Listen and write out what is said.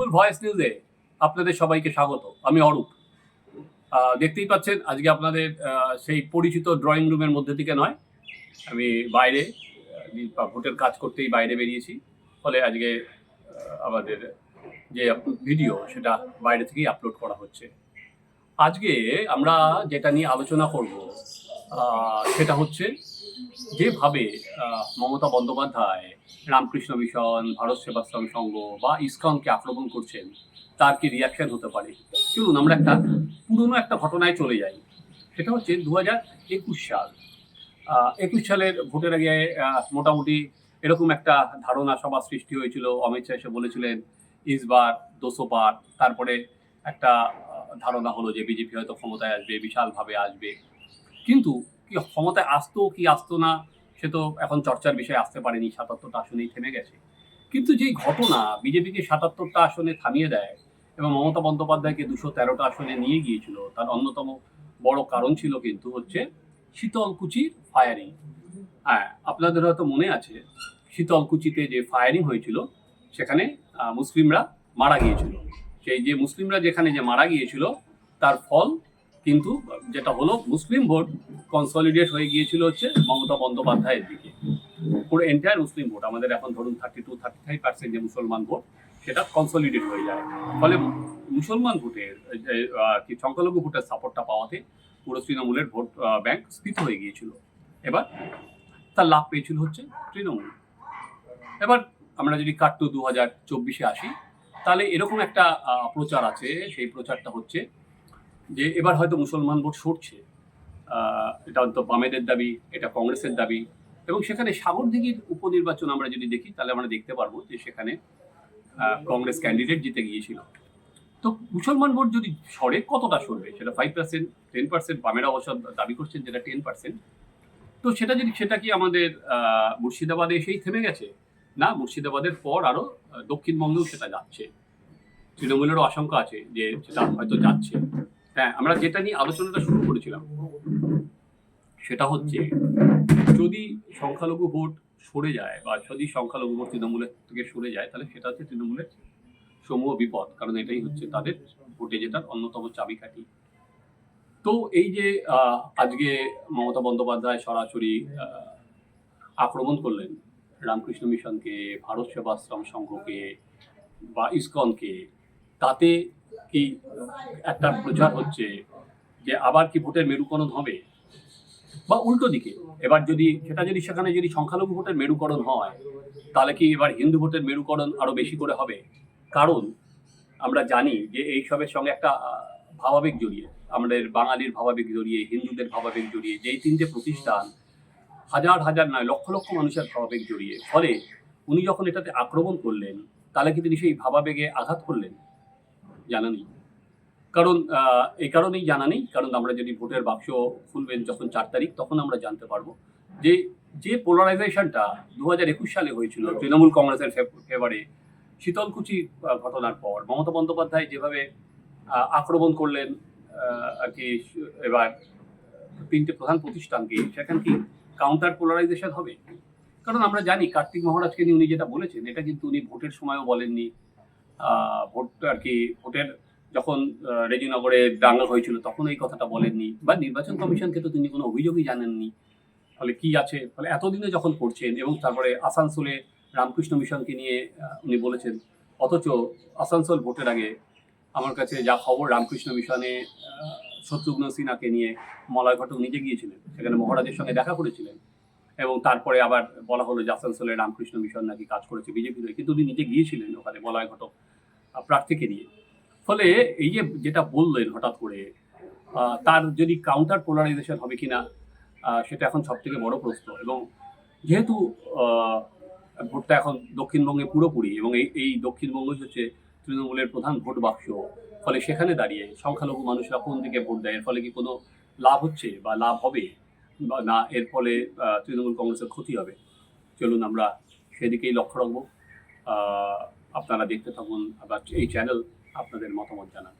পিপুল voice নিউজে আপনাদের সবাইকে স্বাগত। আমি অরূপ। দেখতেই পাচ্ছেন, আজকে আপনাদের সেই পরিচিত ড্রয়িং রুমের মধ্যে থেকে নয়, আমি বাইরে ভোটের কাজ করতেই বাইরে বেরিয়েছি। ফলে আজকে আমাদের যে ভিডিও, সেটা বাইরে থেকেই আপলোড করা হচ্ছে। আজকে আমরা যেটা নিয়ে আলোচনা করব সেটা হচ্ছে যেভাবে মমতা বন্দ্যোপাধ্যায়, রামকৃষ্ণ মিশন, ভারত সেবাশ্রম সংঘ বা ইসকনকে আক্রমণ করছেন, তার কি রিয়াকশন হতে পারে? চলুন, আমরা একটা পুরনো একটা ঘটনায় চলে যাই। সেটা হচ্ছে দু হাজার একুশ সাল। একুশ সালের ভোটের আগে মোটামুটি এরকম একটা ধারণা সবার সৃষ্টি হয়েছিল। অমিত শাহ এসে বলেছিলেন ইসবার দোসোবার তারপরে একটা ধারণা হলো যে বিজেপি হয়তো ক্ষমতায় আসবে, বিশালভাবে আসবে। কিন্তু কি ক্ষমতায় আসতো, কি আসতো না, সে তো এখন চর্চার বিষয়ে, আসতে পারেনি, সাতাত্তরটা আসনেই থেমে গেছে। কিন্তু যেই ঘটনা বিজেপিকে সাতাত্তরটা আসনে থামিয়ে দেয় এবং মমতা বন্দ্যোপাধ্যায়কে দুশো তেরোটা আসনে নিয়ে গিয়েছিল, তার অন্যতম বড় কারণ ছিল কিন্তু হচ্ছে শীতলকুচির ফায়ারিং হ্যাঁ আপনাদের হয়তো মনে আছে, শীতলকুচিতে যে ফায়ারিং হয়েছিল, সেখানে মুসলিমরা মারা গিয়েছিল। সেই যে মুসলিমরা যেখানে যে মারা গিয়েছিল, তার ফল কিন্তু যেটা হলো, মুসলিম ভোট কনসলিডেট হয়ে গিয়েছিল হচ্ছে মমতা বন্দ্যোপাধ্যায়ের দিকে। পুরো এন্টায়ার মুসলিম ভোট, আমাদের এখন ধরুন thirty two thirty five percent যে মুসলমান ভোট, সেটা কনসলিডেট হয়ে যায়। ফলে মুসলমান ভোটের কি সংখ্যালঘু ভোটের সাপোর্টটা পাওয়াতে পুরো তৃণমূলের ভোট ব্যাংক স্ফীত হয়ে গিয়েছিল। এবার তার লাভ পেয়েছিল হচ্ছে তৃণমূল। এবার আমরা যদি কাট টু দু হাজার চব্বিশে আসি, তাহলে এরকম একটা প্রচার আছে, সেই প্রচারটা হচ্ছে যে এবার হয়তো মুসলমান ভোট সরছে এটা তো বামেদের দাবি এটা কংগ্রেসের দাবি এবং সেখানে সাগরদিঘির উপনির্বাচন আমরা যদি দেখি তাহলে আমরা দেখতে পারব যে সেখানে কংগ্রেস ক্যান্ডিডেট জিতে গিয়েছিল। তো মুসলমান ভোট যদি সরে কতটা সরবে? সেটা ফাইভ পার্সেন্ট টেন পার্সেন্ট বামেরা অবশ্য দাবি করছেন যেটা টেন পার্সেন্ট তো সেটা যদি সেটা কি আমাদের মুর্শিদাবাদে এসেই থেমে গেছে? না মুর্শিদাবাদের পর আরও আহ, দক্ষিণবঙ্গেও সেটা যাচ্ছে। তৃণমূলেরও আশঙ্কা আছে যে সেটা হয়তো যাচ্ছে। হ্যাঁ আমরা যেটা নিয়ে আলোচনাটা শুরু করেছিলাম, সেটা হচ্ছে যদি সংখ্যালঘু ভোট সরে যায় বা যদি সংখ্যালঘু ভোট তৃণমূলের থেকে সরে যায়, তাহলে সেটা হচ্ছে তৃণমূলের সমূহ বিপদ, কারণ এটাই হচ্ছে তাদের ভোটে যেটার অন্যতম চাবিকাঠি। তো এই যে আজকে মমতা বন্দ্যোপাধ্যায় সরাসরি আক্রমণ করলেন রামকৃষ্ণ মিশনকে, ভারত সেবাশ্রম সংঘকে বা ইসকনকে, তাতে কি একটা প্রচার হচ্ছে যে আবার কি ভোটের মেরুকরণ হবে? বা উল্টো দিকে, এবার যদি সেটা যদি সেখানে যদি সংখ্যালঘু ভোটের মেরুকরণ হয়, তাহলে কি এবার হিন্দু ভোটের মেরুকরণ আরও বেশি করে হবে? কারণ আমরা জানি যে এইসবের সঙ্গে একটা ভাবাবেগ জড়িয়ে, আমাদের বাঙালির ভাবাবেগ জড়িয়ে, হিন্দুদের ভাবাবেগ জড়িয়ে, যেই তিনটে প্রতিষ্ঠান হাজার হাজার নয়, লক্ষ লক্ষ মানুষের ভাবাবেগ জড়িয়ে, ফলে উনি যখন এটাতে আক্রমণ করলেন, তাহলে কি তিনি সেই ভাবাবেগে আঘাত করলেন? জানা নেই। কারণ এই কারণেই জানা নেই। কারণ আমরা যদি ভোটের বাক্স খুলবেন যখন চার তারিখ তখন আমরা জানতে পারব যে যে পোলারাইজেশনটা দু হাজার একুশ সালে হয়েছিল তৃণমূল কংগ্রেসের ফেভারে শীতলকুচি ঘটনার পর মমতা বন্দ্যোপাধ্যায় যেভাবে আক্রমণ করলেন আর কি এবার তিনটে প্রধান প্রতিষ্ঠানকে সেখান কি কাউন্টার পোলারাইজেশন হবে? কারণ আমরা জানি কার্তিক মহারাজকে নিয়ে উনি যেটা বলেছেন এটা কিন্তু উনি ভোটের সময়ও বলেননি। ভোট আর কি, ভোটের যখন রেজিনগরে দাঙ্গা হয়েছিল, তখন এই কথাটা বলেননি। বা নির্বাচন কমিশনকে তো তিনি কোনো অভিযোগই জানেননি। ফলে কি আছে? ফলে এতদিনে যখন করছেন এবং তারপরে আসানসোলে রামকৃষ্ণ মিশনকে নিয়ে উনি বলেছেন, অথচ আসানসোল ভোটের আগে আমার কাছে যা খবর, রামকৃষ্ণ মিশনে শত্রুঘ্ন সিনহাকে নিয়ে মলয় ঘটক নিজে গিয়েছিলেন। সেখানে মহারাজের সঙ্গে দেখা করেছিলেন। এবং তারপরে আবার বলা হলো যে আসানসোলে রামকৃষ্ণ মিশন নাকি কাজ করেছে, বিজেপি কিন্তু উনি নিজে গিয়েছিলেন ওখানে মলয় ঘটক প্রার্থীকে নিয়ে। ফলে এই যে যেটা বললেন হঠাৎ করে তার যদি কাউন্টার পোলারাইজেশন হবে কি না সেটা এখন সব থেকে বড় প্রশ্ন। এবং যেহেতু ভোটটা এখন দক্ষিণবঙ্গে পুরোপুরি এবং এই এই দক্ষিণবঙ্গই হচ্ছে তৃণমূলের প্রধান ভোট বাক্স, ফলে সেখানে দাঁড়িয়ে সংখ্যালঘু মানুষরা কোন দিকে ভোট দেয়, এর ফলে কি কোনো লাভ হচ্ছে বা লাভ হবে বা না, এর ফলে তৃণমূল কংগ্রেসের ক্ষতি হবে? চলুন আমরা সেদিকেই লক্ষ্য রাখব। আপনারা দেখতে থাকুন আবার এই চ্যানেল আপনাদের মতামত জানান।